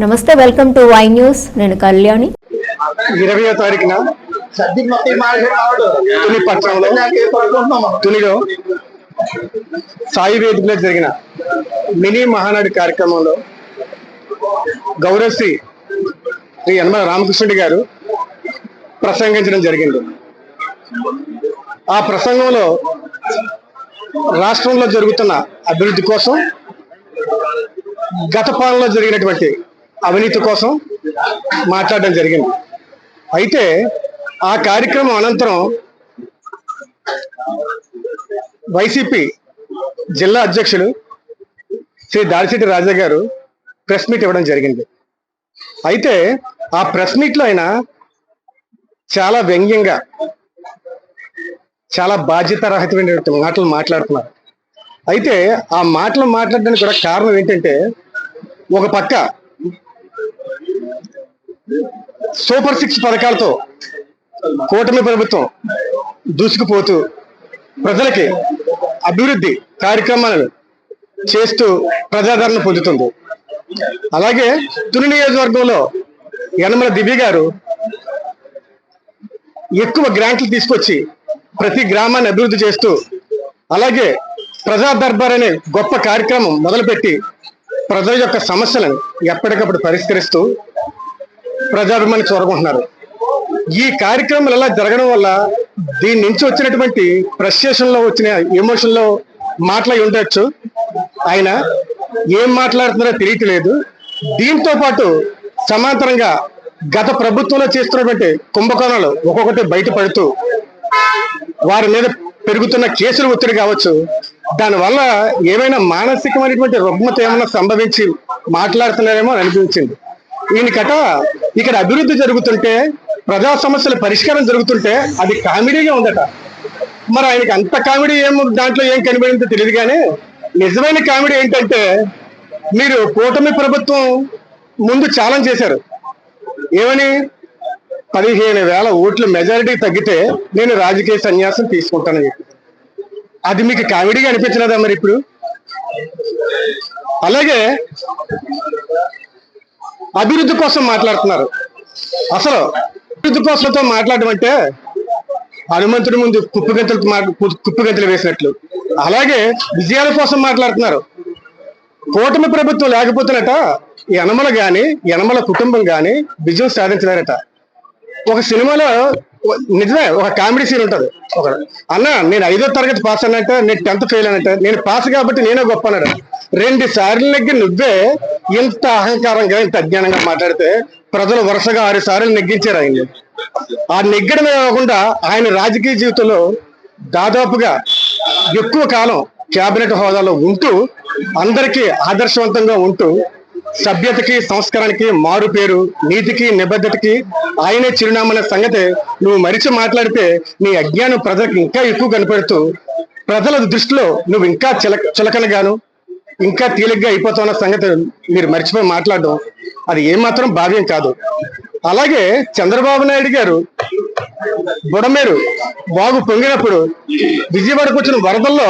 నమస్తే welcome to Y news. నేను కళ్యాణి. ఇరవయో తారీఖున తుని పట్టణంలో తునిలో సాయి వేదికలో జరిగిన మినీ మహానాడు కార్యక్రమంలో గౌరవశ్రీ శ్రీ యనమల రామకృష్ణుడి గారు ప్రసంగించడం జరిగింది. ఆ ప్రసంగంలో రాష్ట్రంలో జరుగుతున్న అభివృద్ధి కోసం గత పాలనలో జరిగినటువంటి అవినీతి కోసం మాట్లాడడం జరిగింది. అయితే ఆ కార్యక్రమం అనంతరం వైసీపీ జిల్లా అధ్యక్షులు శ్రీ దారిశెట్టి రాజా గారు ప్రెస్ మీట్ ఇవ్వడం జరిగింది. అయితే ఆ ప్రెస్ మీట్లో ఆయన చాలా వ్యంగ్యంగా చాలా బాధ్యతారహితమైనటువంటి మాటలు మాట్లాడుతున్నారు. అయితే ఆ మాటలు మాట్లాడడానికి కూడా కారణం ఏంటంటే ఒక పక్క సూపర్ సిక్స్ పథకాలతో కూటమి ప్రభుత్వం దూసుకుపోతూ ప్రజలకి అభివృద్ధి కార్యక్రమాలను చేస్తూ ప్రజాదరణ పొందుతుంది. అలాగే తుని నియోజకవర్గంలో యనమల దివ్య గారు ఎక్కువ గ్రాంట్లు తీసుకొచ్చి ప్రతి గ్రామాన్ని అభివృద్ధి చేస్తూ అలాగే ప్రజా దర్బార్ అనే గొప్ప కార్యక్రమం మొదలుపెట్టి ప్రజల యొక్క సమస్యలను ఎప్పటికప్పుడు పరిష్కరిస్తూ ప్రజాభిమాని చూరకుంటున్నారు ఈ కార్యక్రమాలు ఎలా జరగడం వల్ల దీని నుంచి వచ్చినటువంటి ఫ్రస్ట్రేషన్ వచ్చిన ఎమోషన్లో మాట్లాడి ఉండొచ్చు. ఆయన ఏం మాట్లాడుతున్నారో తెలియట్లేదు. దీంతో పాటు సమాంతరంగా గత ప్రభుత్వంలో చేస్తున్నటువంటి కుంభకోణాలు ఒక్కొక్కటి బయటపడుతూ వారి మీద పెరుగుతున్న కేసులు ఒత్తిడి కావచ్చు దానివల్ల ఏమైనా మానసికమైనటువంటి రుగ్మత ఏమైనా సంభవించి మాట్లాడుతున్నారేమో అనిపించింది. ఈయన ఇక్కడ అభివృద్ధి జరుగుతుంటే ప్రజా సమస్యల పరిష్కారం జరుగుతుంటే అది కామెడీగా ఉందట. మరి ఆయనకి అంత కామెడీ ఏం దాంట్లో ఏం కనిపించిందో తెలియదు కానీ నిజమైన కామెడీ ఏంటంటే మీరు కూటమి ప్రభుత్వం ముందు ఛాలెంజ్ చేశారు. ఏమని? పదిహేను వేల ఓట్ల మెజారిటీ తగ్గితే నేను రాజకీయ సన్యాసం తీసుకుంటానని చెప్పి. అది మీకు కామెడీగా అనిపించలేదా మరి ఇప్పుడు? అలాగే అభివృద్ధి కోసం మాట్లాడుతున్నారు. అసలు అభివృద్ధి కోసంతో మాట్లాడడం అంటే హనుమంతుడి ముందు కుప్పగంతలు కుప్పగంతలు వేసినట్లు. అలాగే విజయాల కోసం మాట్లాడుతున్నారు. కూటమి ప్రభుత్వం లేకపోతేనట యనమల గాని యనమల కుటుంబం గాని విజయం సాధించలేరట. ఒక సినిమాలో నిజమే ఒక కామెడీ సీన్ ఉంటది. ఒక అన్న నేను ఐదో తరగతి పాస్ అన్నట్ట నేను టెన్త్ ఫెయిల్ అన్నట్ట నేను పాస్ కాబట్టి నేనే గొప్ప అన్నాడు. రెండు సార్లు నెగ్గి నువ్వే ఇంత అహంకారంగా ఇంత అజ్ఞానంగా మాట్లాడితే ప్రజలు వరుసగా ఆరు సార్లు నెగ్గించారు ఆయన ఆ నెగ్గడమే కాకుండా ఆయన రాజకీయ జీవితంలో దాదాపుగా ఎక్కువ కాలం కేబినెట్ హోదాలో ఉంటూ అందరికీ ఆదర్శవంతంగా ఉంటూ సభ్యతకి సంస్కారానికి మారు పేరు నీతికి నిబద్ధతకి ఆయనే చిరునామా సంగతే నువ్వు మరిచి మాట్లాడితే నీ అజ్ఞానం ప్రజలకు ఇంకా ఎక్కువ కనపడుతూ ప్రజల దృష్టిలో నువ్వు ఇంకా చిలక చిలకనగాను ఇంకా తేలిగ్గా అయిపోతున్న సంగతి మీరు మర్చిపోయి మాట్లాడడం అది ఏమాత్రం భావ్యం కాదు. అలాగే చంద్రబాబు నాయుడు గారు బుడమేరు బాగు పొంగినప్పుడు విజయవాడకు వచ్చిన వరదల్లో